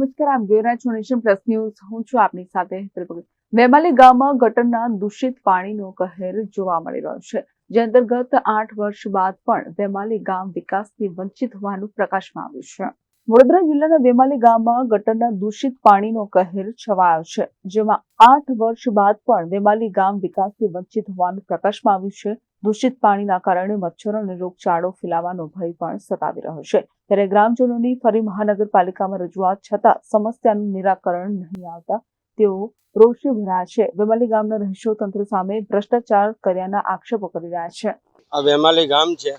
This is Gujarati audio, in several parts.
નમસ્કાર હું છું આપની સાથે હેતલ. વેમાલી ગામમાં ગટરના દૂષિત પાણીનો કહેર જોવા મળી રહ્યો છે, જે અંતર્ગત આઠ વર્ષ બાદ પણ વેમાલી ગામ વિકાસથી વંચિત હોવાનું પ્રકાશમાં આવ્યું છે વડોદરા જિલ્લાના વેમાલી ગામમાં ગટરના દૂષિત પાણીનો કહેર છવાયો છે, જેમાં આઠ વર્ષ બાદ પણ વેમાલી ગામ વિકાસથી વંચિત હોવાનું પ્રકાશમાં આવ્યું છે. દૂષિત પાણીના કારણે મચ્છરો અને રોગચાળો ફેલાવાનો ભય પણ સતાવી રહ્યો છે. ત્યારે ગ્રામજનોની ફરી મહાનગરપાલિકામાં રજૂઆત છતાં સમસ્યાનું નિરાકરણ નહીં આવતા તેઓ રોષે ભરાયા છે. વેમાલી ગામના રહીશો તંત્ર સામે ભ્રષ્ટાચાર કર્યાના આક્ષેપો કરી રહ્યા છે. આ વેમાલી ગામ છે.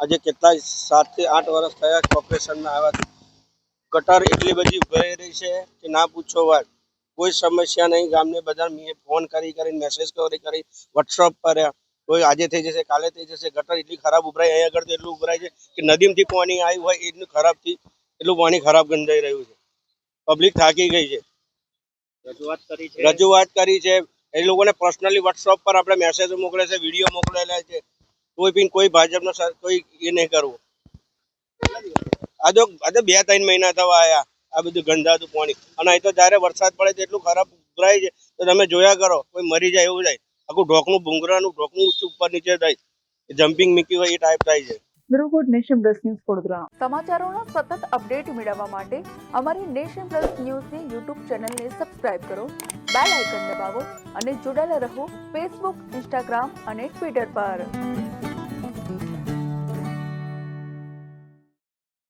આજે કેટલાય સાતથી આઠ વર્ષ થયા કોર્પોરેશનમાં આવ્યા ગટર એટલી બધી ભરાઈ રહી છે કે ના પૂછો વાત. કોઈ સમસ્યા નહીં. ગામને બધા મેં ફોન કરી કરીને મેસેજ કરી કરી વોટ્સઅપ પર કોઈ આજે થઈ જશે કાલે થઈ જશે. ગટર એટલી ખરાબ ઉભરાય અહીંયા આગળ તો એટલું ઉભરાય છે કે નદીમાંથી પાણી આવ્યું હોય એટલું ખરાબથી એટલું પાણી ખરાબ ગંધાઈ રહ્યું છે. પબ્લિક થાકી ગઈ છે. રજૂઆત કરી છે. રજૂઆત કરી છે. એ લોકોને પર્સનલી વોટ્સઅપ પર આપણે મેસેજ મોકલે છે વીડિયો મોકલેલા છે. કોઈ બી કોઈ ભાજપનો સર- કોઈ એ નહીં કરવું. આ તો આ તો બે ત્રણ મહિના થવા આવ્યા આ બધું ગંધાતું પાણી. અને અહીં તો જ્યારે વરસાદ પડે એટલું ખરાબ ઉભરાય છે. તો તમે જોયા કરો કોઈ મરી જાય એવું જાય આખું ઢોકનું ભૂંગરાનું ઢોકનું ઊંચું ઉપર નીચે થાય. જમ્પિંગ મીકી હોય એ ટાઈપ થાય છે. Bureau report Nation Plus News Vadodara. સમાચારોના સતત અપડેટ મેળવવા માટે અમારી નેશન પ્લસ ન્યૂઝની યુટ્યુબ ચેનલને સબસ્ક્રાઇબ કરો બેલ આઇકન દબાવો અને જોડાયેલા રહો ફેસબુક ઇન્સ્ટાગ્રામ અને ટ્વિટર પર.